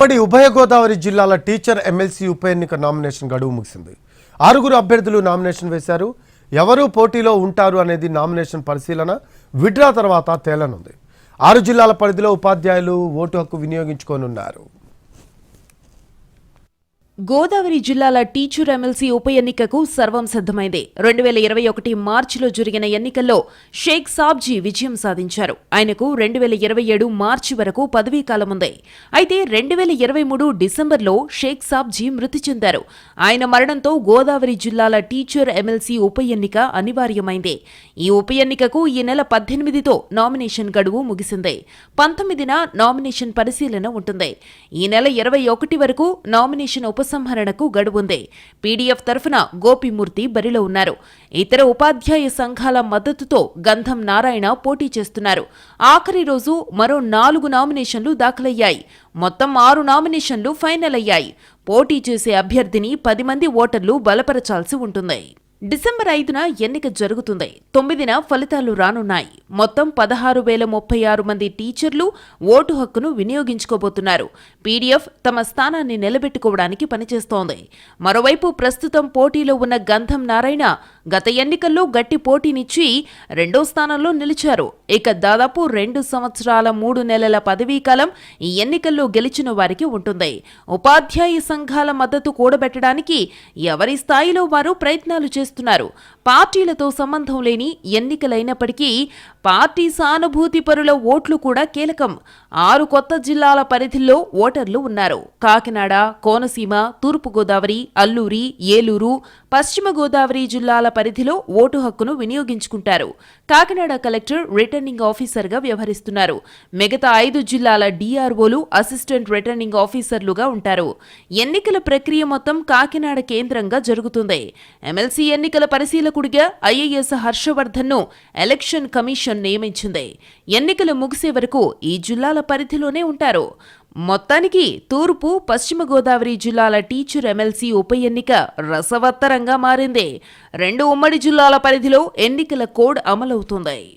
ఇప్పటి ఉభయ గోదావరి జిల్లాల టీచర్ ఎమ్మెల్సీ ఉప ఎన్నిక నామినేషన్ గడువు ముగిసింది. ఆరుగురు అభ్యర్థులు నామినేషన్ వేశారు. ఎవరు పోటీలో ఉంటారు అనేది నామినేషన్ పరిశీలన విడ్రా తర్వాత తేలనుంది. ఆరు జిల్లాల పరిధిలో ఉపాధ్యాయులు ఓటు హక్కు వినియోగించుకోనున్నారు. గోదావరి జిల్లాల టీచర్ ఎమ్మెల్సీ ఉప ఎన్నికకు సర్వం సిద్ధమైంది. రెండు వేల ఇరవై ఒకటి మార్చిలో జరిగిన ఎన్నికల్లో షేక్ సాబ్జీ విజయం సాధించారు. ఆయనకు రెండు వేల ఇరవై ఏడు మార్చి వరకు పదవీ కాలం ఉంది. అయితే రెండు వేల ఇరవై మూడు డిసెంబర్లో షేక్ సాబ్జీ మృతి చెందారు. ఆయన మరణంతో గోదావరి జిల్లాల టీచర్ ఎమ్మెల్సీ ఉప ఎన్నిక అనివార్యమైంది. ఈ ఉప ఎన్నికకు ఈ నెల పద్దెనిమిదితో నామినేషన్ గడువు ముగిసింది. పంతొమ్మిదిన నామినేషన్ పరిశీలన ఉంటుంది. ఈ నెల ఇరవై ఒకటి వరకు నామినేషన్ ఉపసంహరణకు గడువుంది. పీడీఎఫ్ తరఫున గోపిమూర్తి బరిలో ఉన్నారు. ఇతర ఉపాధ్యాయ సంఘాల మద్దతుతో గంధం నారాయణ పోటీ చేస్తున్నారు. ఆఖరి రోజు మరో నాలుగు నామినేషన్లు దాఖలయ్యాయి. మొత్తం ఆరు నామినేషన్లు ఫైనల్ అయ్యాయి పోటీ చేసే అభ్యర్థిని పది మంది ఓటర్లు బలపరచాల్సి ఉంటుంది. డిసెంబర్ ఐదున ఎన్నిక జరుగుతుంది. తొమ్మిదిన ఫలితాలు రానున్నాయి. మొత్తం పదహారు వేల ముప్పై ఆరు మంది టీచర్లు ఓటు హక్కును వినియోగించుకోబోతున్నారు. పీడీఎఫ్ తమ స్థానాన్ని నిలబెట్టుకోవడానికి పనిచేస్తోంది. మరోవైపు ప్రస్తుతం పోటీలో ఉన్న గంధం నారాయణ గత ఎన్నికల్లో గట్టి పోటీనిచ్చి రెండో స్థానంలో నిలిచారు. ఇక దాదాపు రెండు సంవత్సరాల మూడు నెలల పదవీకాలం ఈ ఎన్నికల్లో గెలిచిన వారికి ఉంటుంది. ఉపాధ్యాయ సంఘాల మద్దతు కూడబెట్టడానికి ఎవరి స్థాయిలో వారు ప్రయత్నాలు చేస్తారు చేస్తున్నారు. పార్టీలతో సంబంధం లేని ఎన్నికలైనప్పటికీ పార్టీ సానుభూతి పరుల ఓట్లు కూడా కీలకం. ఆరు కొత్త జిల్లాల పరిధిలో ఓటర్లు ఉన్నారు. కాకినాడ కోనసీమ తూర్పుగోదావరి అల్లూరి ఏలూరు పశ్చిమ గోదావరి జిల్లాల పరిధిలో ఓటు హక్కును వినియోగించుకుంటారు. కాకినాడ కలెక్టర్ రిటర్నింగ్ ఆఫీసర్గా వ్యవహరిస్తున్నారు. మిగతా ఐదు జిల్లాల డీఆర్ఓలు అసిస్టెంట్ రిటర్నింగ్ ఆఫీసర్లుగా ఉంటారు. ఎన్నికల ప్రక్రియ మొత్తం కాకినాడ కేంద్రంగా జరుగుతుంది. ఎమ్మెల్సీ ఎన్నికల పరిశీలకుడిగా ఐఏఎస్ హర్షవర్ధన్ను ఎలక్షన్ కమిషన్ నియమించింది. ఎన్నికలు ముగిసే వరకు ఈ జిల్లాల పరిధిలోనే ఉంటారు. మొత్తానికి తూర్పు పశ్చిమ గోదావరి జిల్లాల టీచర్ ఎమ్మెల్సీ ఉప ఎన్నిక రసవత్తరంగా మారింది. రెండు ఉమ్మడి జిల్లాల పరిధిలో ఎన్నికల కోడ్ అమలవుతుంది.